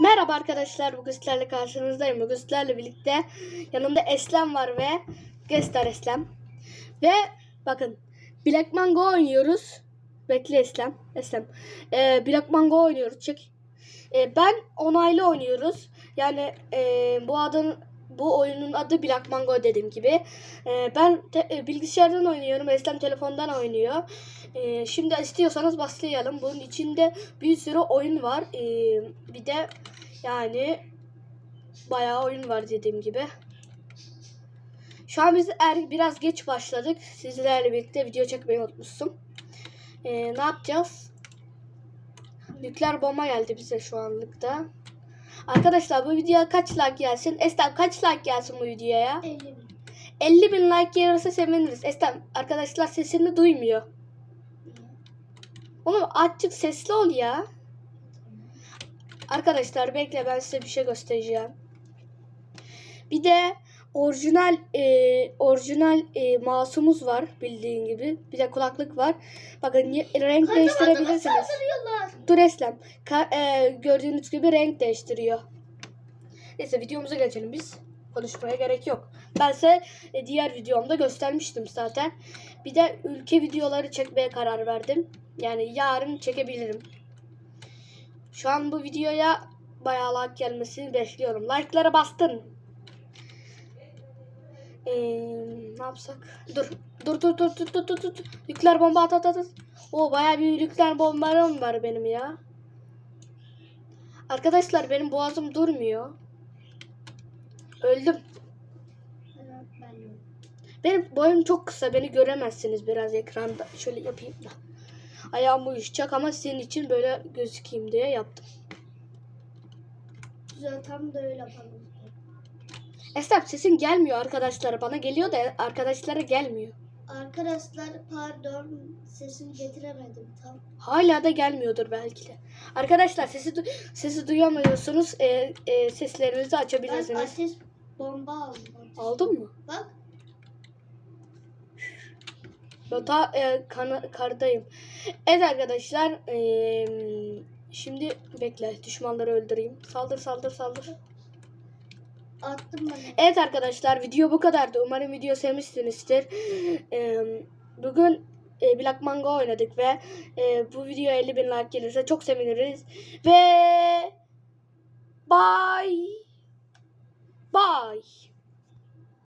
Merhaba arkadaşlar, bugün sizlerle karşınızdayım. Bugün sizlerle birlikte yanımda Eslem var ve Gestar Eslem. Ve bakın Black Mango oynuyoruz. Bekle Eslem. Eslem. Ee, Black Mango oynuyoruz. Çek. Ee, ben onaylı oynuyoruz. Yani e, bu adın bu oyunun adı Black Mango dediğim gibi. Ee, ben te- e, bilgisayardan oynuyorum. Eslem telefondan oynuyor. Ee, şimdi istiyorsanız başlayalım. Bunun içinde bir sürü oyun var. Ee, bir de yani bayağı oyun var dediğim gibi. Şu an biz er, biraz geç başladık. Sizlerle birlikte video çekmeyi unutmuşsun. Ee, ne yapacağız? Nükleer bomba geldi bize şu anlıkta. Arkadaşlar bu videoya kaç like gelsin? Estem kaç like gelsin bu videoya? 50 bin. 50 bin like gelirse seviniriz. Estem arkadaşlar sesini duymuyor. Oğlum açık sesli ol ya. Arkadaşlar bekle ben size bir şey göstereceğim. Bir de orijinal e, orijinal e, mouse'umuz var bildiğin gibi. Bir de kulaklık var. Bakın ye- renk değiştirebilirsiniz. Dur Eslem. Ka- e, gördüğünüz gibi renk değiştiriyor. Neyse videomuza geçelim biz. Konuşmaya gerek yok. Ben size e, diğer videomda göstermiştim zaten. Bir de ülke videoları çekmeye karar verdim. Yani yarın çekebilirim. Şu an bu videoya bayağı like gelmesini bekliyorum. Like'lara bastın. Ee, ne yapsak? Dur. Dur dur dur dur dur dur dur. Bomba at at at. O bayağı bir nükleer bombarım var benim ya. Arkadaşlar benim boğazım durmuyor. Öldüm. Benim boyum çok kısa. Beni göremezsiniz biraz ekranda. Şöyle yapayım da. Ayağım uyuşacak ama senin için böyle gözükeyim diye yaptım. Güzel tam da öyle yapalım. Esnaf sesin gelmiyor arkadaşlara. Bana geliyor da arkadaşlara gelmiyor. Arkadaşlar pardon sesimi getiremedim tam. Hala da gelmiyordur belki de. Arkadaşlar sesi du- sesi duyamıyorsunuz. E, e, seslerinizi Ben açabilirsiniz. ateş bomba aldım. Ateş. Aldın mı? Bak Ben ta e, kana- kardayım. Evet arkadaşlar. e, şimdi bekle. Düşmanları öldüreyim. Saldır saldır saldır. Attım ben. Evet arkadaşlar video bu kadardı. Umarım video sevmişsinizdir. E, bugün e, Black Mango oynadık ve e, bu video 50 bin like gelirse çok seviniriz. Ve bye. Bye.